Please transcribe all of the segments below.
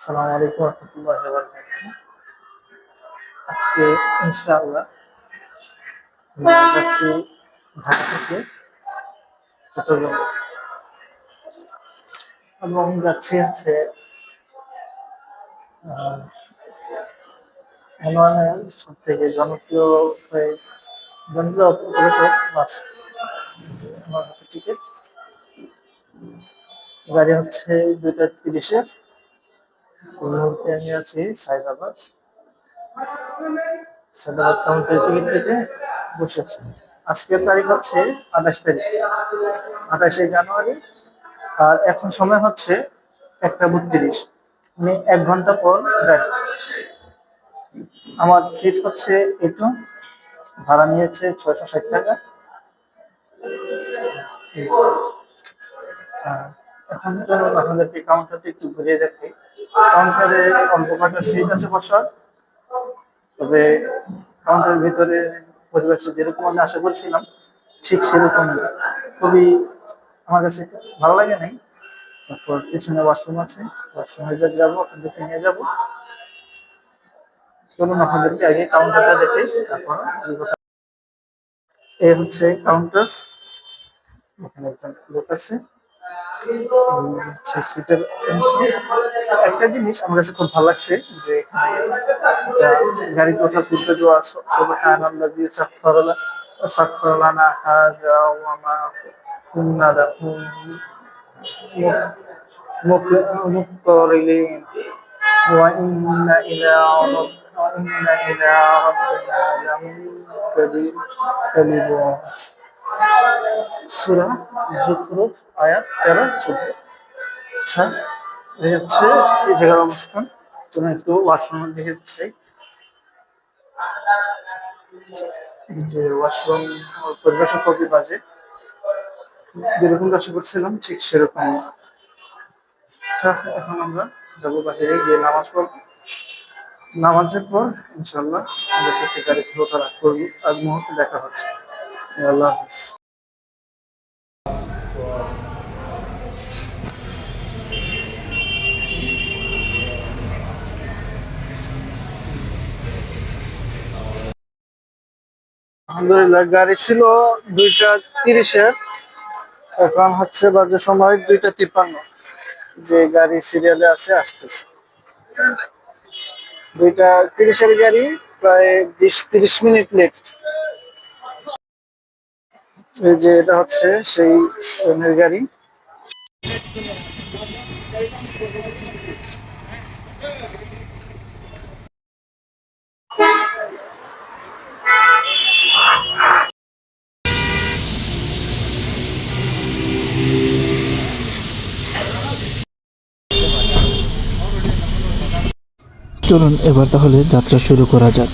আসসালামু আলাইকুম রহমতুল্লাহি আজকে ইনশাআল্লাহ যাচ্ছি ঢাকা থেকে চট্টগ্রাম। এবং যাচ্ছি হচ্ছে আহ, মনোয়ানের সব থেকে জনপ্রিয় হয়ে জনপ্রিয় টিকিট। গাড়ি হচ্ছে দুইটা তিরিশের। মুহূর্তে আমি আছি সাইদাবাদ। সাইদাবাদ কাউন্টারে টিকিট কেটে বসেছি। আজকের তারিখ হচ্ছে আঠাশ তারিখ আঠাশে জানুয়ারি আর এখন সময় হচ্ছে একটা বত্রিশ। মানে এক ঘণ্টা পর গাড়ি আমার সিট হচ্ছে একটু ভাড়া নিয়েছে ছয়শো ষাট টাকা। হ্যাঁ, এখন চলুন আপনাদেরকে কাউন্টারটা একটু ঘুরিয়ে দেখি। কাউন্টারে অল্প কয়েকটা সিট আছে বসার। তবে কাউন্টারের ভিতরে পরিবেশটা যেরকম আমি আশা করছিলাম, ঠিক সেরকম। খুবই আমার কাছে ভালো লাগে নাই। তারপর পিছনে ওয়াশরুম আছে। ওয়াশরুমে যা যাব, আপনাদেরকে নিয়ে যাব। চলুন আপনাদেরকে আগে কাউন্টারটা দেখে, তারপর এই হচ্ছে কাউন্টার এখানে একজন লোক আছে। সিটের অংশ। একটা জিনিস আমার কাছে খুব ভালো লাগছে যে এখানে একটা গাড়িতে ওঠার পূর্বে দেওয়া সুবহানাল্লাহ দিয়ে সাফারালা সাফারালানা হাজা ওয়া মা কুন্না লাহুম مقرلين وإن إلى رب وإن إلى ربنا لمنقلبون সূরা জুখরুফ, আয়াত তেরো, চোদ্দ। আচ্ছা এই হচ্ছে এই জায়গার অবস্থান। চলুন একটু ওয়াশরুমের দিকে যাই। যে ওয়াশরুম পরিবেশ খুবই বাজে। যেরকম আশা করছিলাম, ঠিক সেরকম। আচ্ছা এখন আমরা যাব বাহিরে গিয়ে নামাজ পড়ব। নামাজের পর ইনশাল্লাহ আমাদের সাথে গাড়ি করব। আজ মুহূর্তে দেখা হচ্ছে। আল্লাহ আলহামদুলিল্লাহ, গাড়ি ছিল দুইটা তিরিশের। এখন হচ্ছে বাজে সময় দুইটা তিপ্পান্ন। যে গাড়ি সিরিয়ালে আছে, আসতেছে। দুইটা তিরিশের গাড়ি প্রায় বিশ, তিরিশ মিনিট লেট এই যে এটা হচ্ছে সেই ট্রেনের গাড়ি। চলুন এবার তাহলে যাত্রা শুরু করা যাক।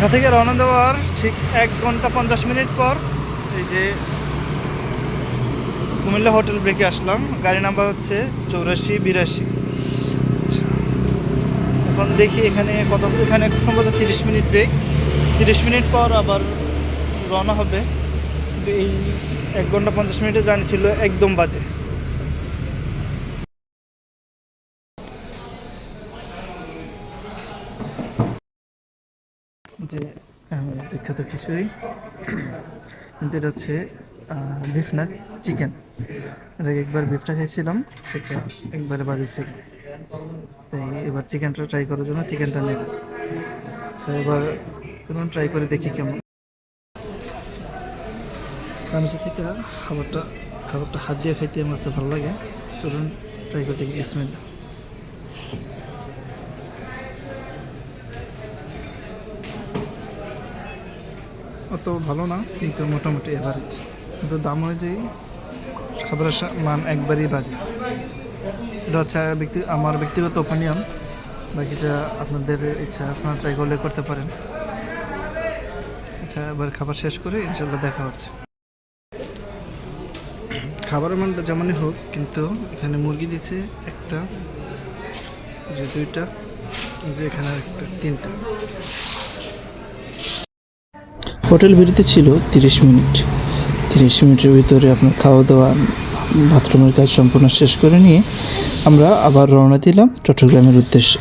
ঢাকা থেকে রওনা দেওয়ার ঠিক এক ঘণ্টা পঞ্চাশ মিনিট পর এই যে কুমিল্লা হোটেল ব্রেকে আসলাম। গাড়ি নাম্বার হচ্ছে চৌরাশি, বিরাশি। এখন দেখি এখানে কত, এখানে সম্ভবত তিরিশ মিনিট ব্রেক তিরিশ মিনিট পর আবার রওনা হবে। কিন্তু এই এক ঘণ্টা পঞ্চাশ মিনিটের জার্নি ছিল একদম বাজে। বিখ্যাত খিচুড়ি। কিন্তু এটা হচ্ছে বিফ না চিকেন আগে একবার বিফটা খেয়েছিলাম, সেটা একবারে বাজে ছিল। তাই এবার চিকেনটা ট্রাই করার জন্য চিকেনটা নেব। আচ্ছা এবার চলুন ট্রাই করে দেখি কেমন। চামচা থেকে খাবারটা খাবারটা হাত দিয়ে খাইতে আমার কাছে ভালো লাগে। চলুন ট্রাই করে দেখি ইসমিল্লা অত ভালো না, কিন্তু মোটামুটি এভারেজ কিন্তু দাম অনুযায়ী খাবারের মান একবারই বাজে। সেটা হচ্ছে ব্যক্তি আমার ব্যক্তিগত ওপিনিয়ন বাকিটা আপনাদের ইচ্ছা, আপনারা ট্রাই করলে করতে পারেন। আচ্ছা এবার খাবার শেষ করে ইনশাল্লাহ দেখা হচ্ছে। খাবারের মানটা যেমনই হোক, কিন্তু এখানে মুরগি দিচ্ছে একটা, যে দুইটা, যে এখানে একটা, তিনটা। হোটেল বিরতি ছিল তিরিশ মিনিট। তিরিশ মিনিটের ভিতরে আপনার খাওয়া দাওয়া বাথরুমের কাজ সম্পূর্ণ শেষ করে নিয়ে আমরা আবার রওনা দিলাম চট্টগ্রামের উদ্দেশ্যে।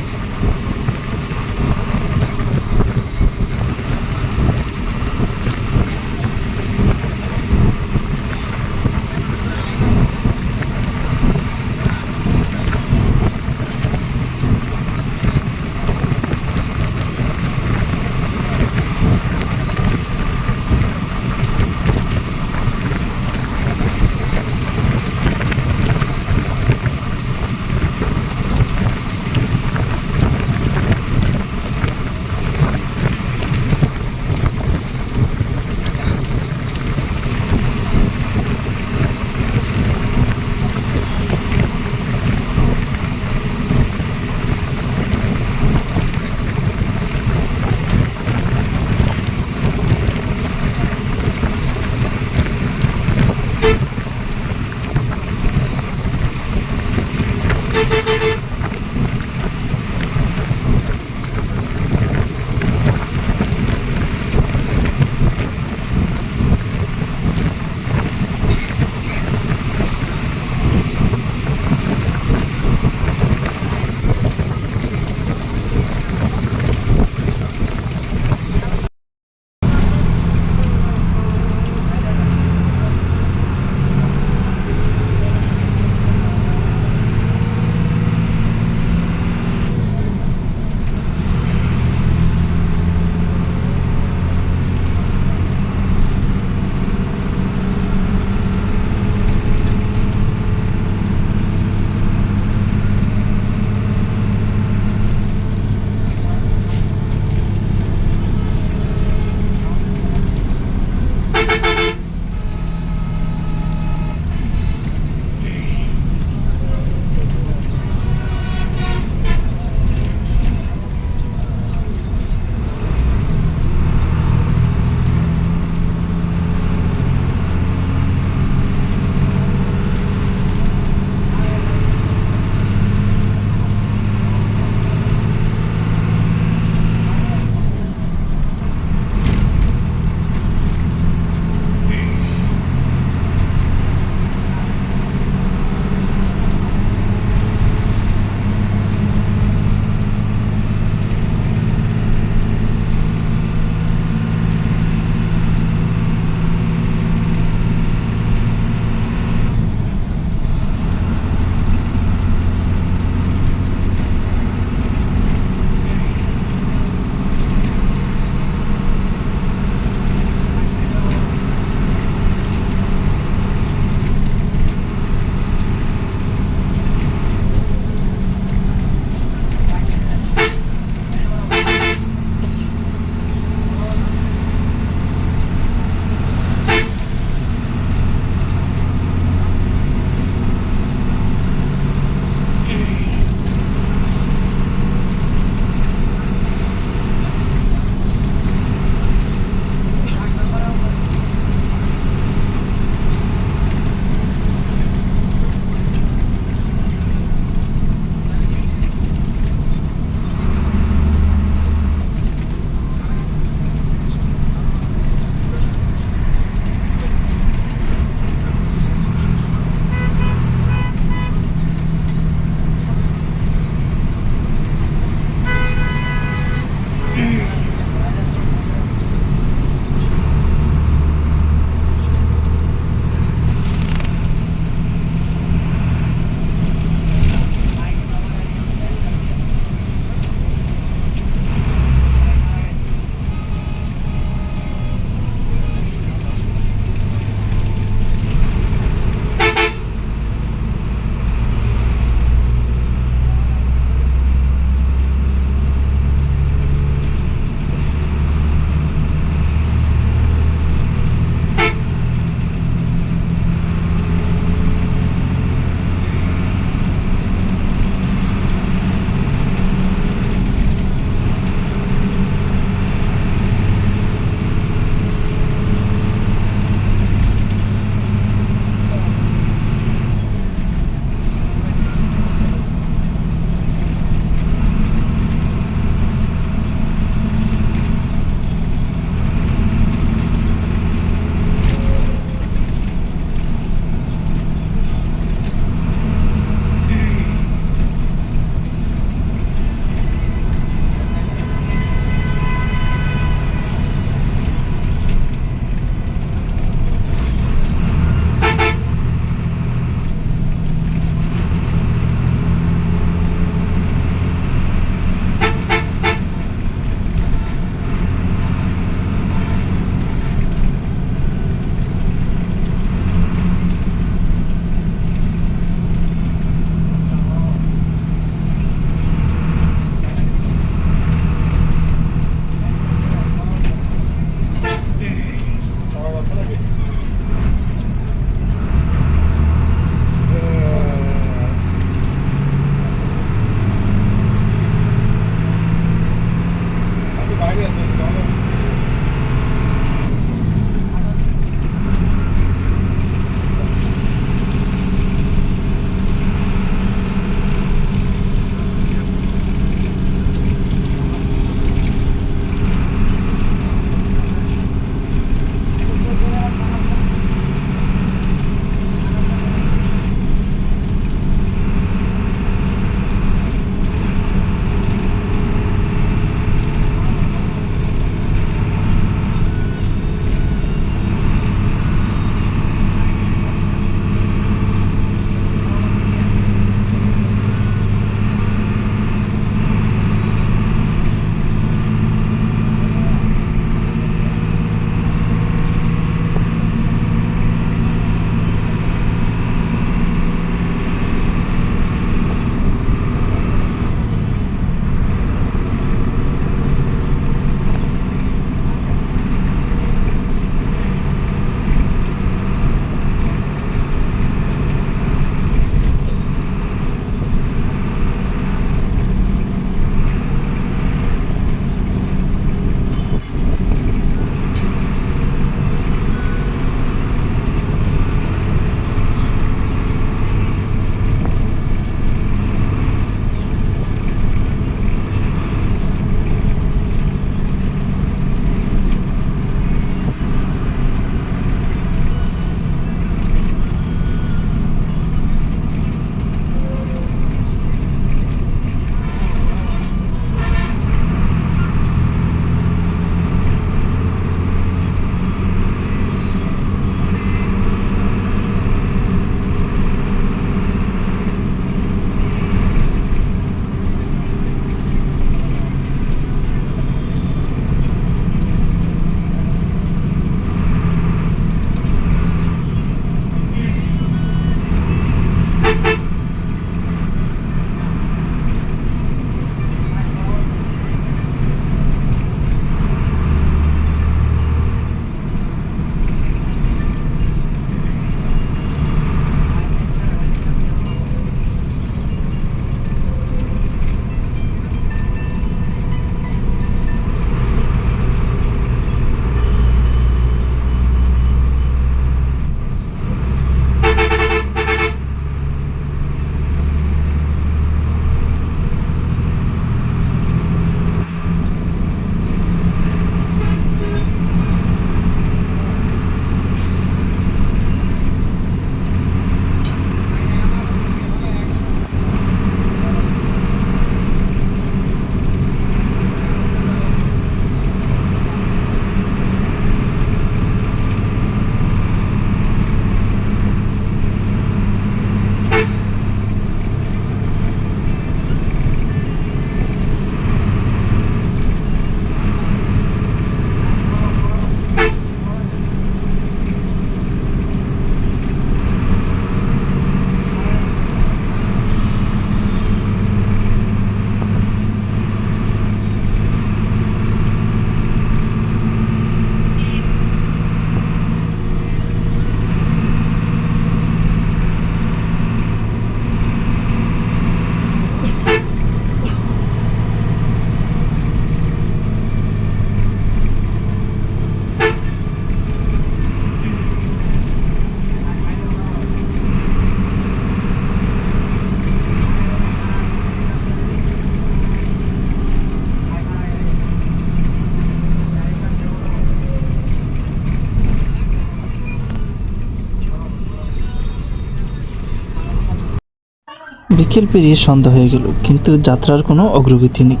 বিকেল পেরিয়ে সন্ধ্যা হয়ে গেল, কিন্তু যাত্রার কোনো অগ্রগতি নেই।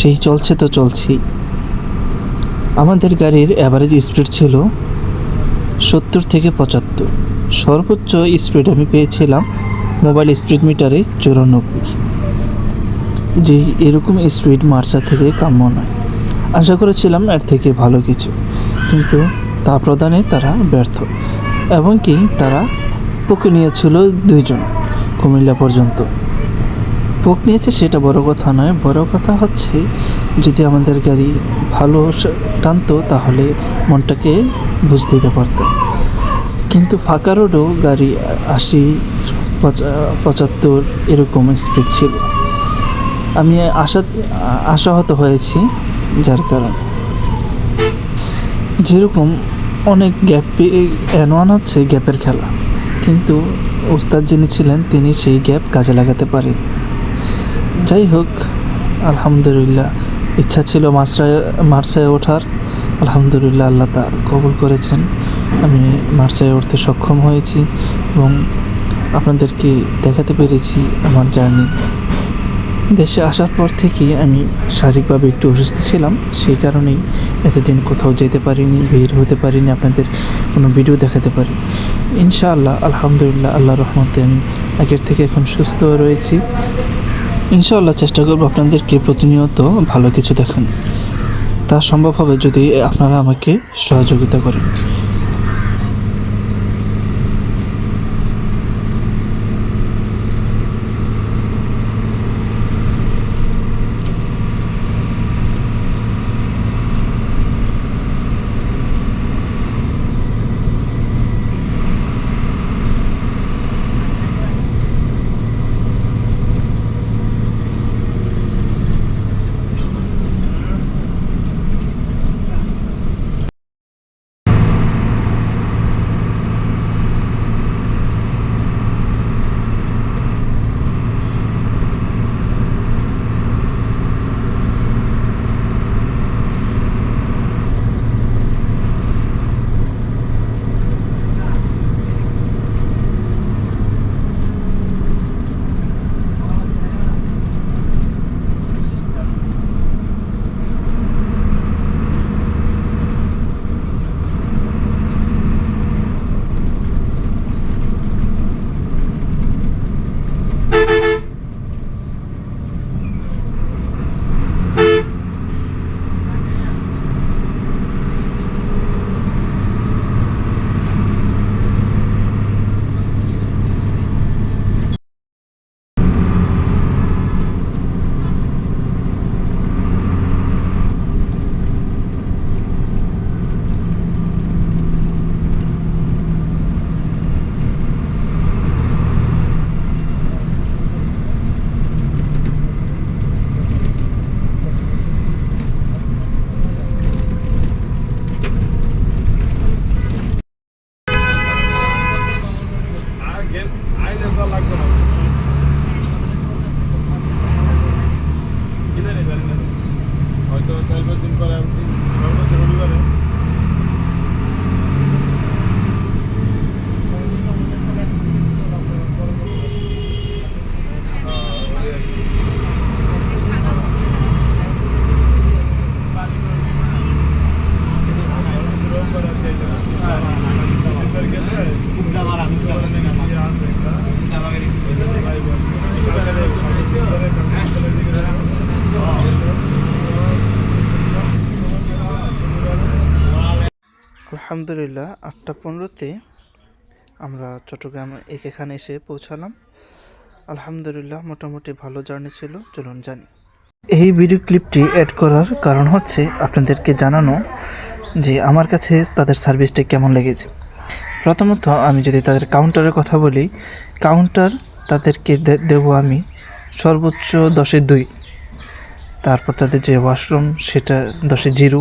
সেই চলছে তো চলছেই। আমাদের গাড়ির অ্যাভারেজ স্পিড ছিল সত্তর থেকে পঁচাত্তর। সর্বোচ্চ স্পিড আমি পেয়েছিলাম মোবাইল স্পিড মিটারে চুরানব্বই। যে এরকম স্পিড মার্চা থেকে কাম্য নয়। আশা করেছিলাম এর থেকে ভালো কিছু, কিন্তু তা প্রদানে তারা ব্যর্থ, এবং কি তারা পোকে নিয়েছিল দুইজন। কুমিল্লা পর্যন্ত। পোক নিয়েছে সেটা বড় কথা নয়, বড় কথা হচ্ছে যদি আমাদের গাড়ি ভালো টানতো তাহলে মনটাকে বুঝ দিতে পারতো। কিন্তু ফাঁকা রোডও গাড়ি আশি পঁচাত্তর এরকম স্পিড ছিল। আমি আশা, আশাহত হয়েছি যার কারণে। যেরকম অনেক গ্যাপ এন ওয়ান হচ্ছে গ্যাপের খেলা। কিন্তু ওস্তাদ যিনি ছিলেন, তিনি সেই গ্যাপ কাজে লাগাতে পারেন। যাই হোক, আলহামদুলিল্লাহ। ইচ্ছা ছিল মাসরায় মার্সায় ওঠার। আলহামদুলিল্লাহ আল্লাহ তা কবুল করেছেন। আমি মার্সায় উঠতে সক্ষম হয়েছি এবং আপনাদেরকে দেখাতে পেরেছি আমার জার্নি। দেশে আসার পর থেকেই আমি শারীরিকভাবে একটু অসুস্থ ছিলাম, সেই কারণেই এতদিন কোথাও যেতে পারিনি বের হতে পারিনি, আপনাদের কোনো ভিডিও দেখাতে পারি ইনশাআল্লাহ, আলহামদুলিল্লাহ আল্লাহ রহমতে আমি আগের থেকে এখন সুস্থ রয়েছি। ইনশাআল্লাহ চেষ্টা করব আপনাদেরকে প্রতিনিয়ত ভালো কিছু দেখান তা সম্ভব হবে যদি আপনারা আমাকে সহযোগিতা করেন। আলহামদুলিল্লাহ, আটটা পনেরোতে আমরা চট্টগ্রাম এখানে এসে পৌঁছালাম। আলহামদুলিল্লাহ, মোটামুটি ভালো জার্নি ছিল, চলুন জানি। এই ভিডিও ক্লিপটি অ্যাড করার কারণ হচ্ছে আপনাদেরকে জানানো যে আমার কাছে তাদের সার্ভিসটা কেমন লেগেছে। প্রথমত আমি যদি তাদের কাউন্টারের কথা বলি, কাউন্টার তাদেরকে দেবো আমি সর্বোচ্চ দশে দুই। তারপর তাদের যে ওয়াশরুম সেটা দশে জিরো।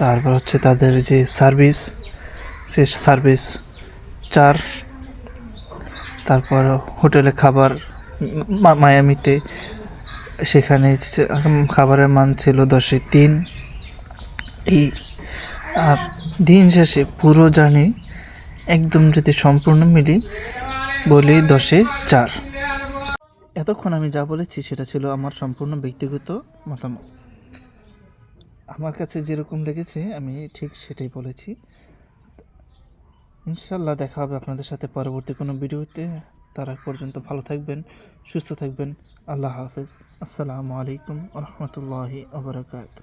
তারপর হচ্ছে তাদের যে সার্ভিস সে সার্ভিস চার, তারপর হোটেলে খাবার মায়ামিতে, সেখানে খাবারের মান ছিল দশে তিন। এই, আর দিন শেষে পুরো জার্নি একদম যদি সম্পূর্ণ মিলি, বলি দশে চার। এতক্ষণ আমি যা বলেছি সেটা ছিল আমার সম্পূর্ণ ব্যক্তিগত মতামত। আমার কাছে যেরকম লেগেছে, আমি ঠিক সেটাই বলেছি। ইনশাল্লাহ দেখা হবে আপনাদের সাথে পরবর্তী কোনো ভিডিওতে। তারা পর্যন্ত ভালো থাকবেন, সুস্থ থাকবেন। আল্লাহ হাফেজ। আসসালামু আলাইকুম রহমতুল্লাহি আবরকাত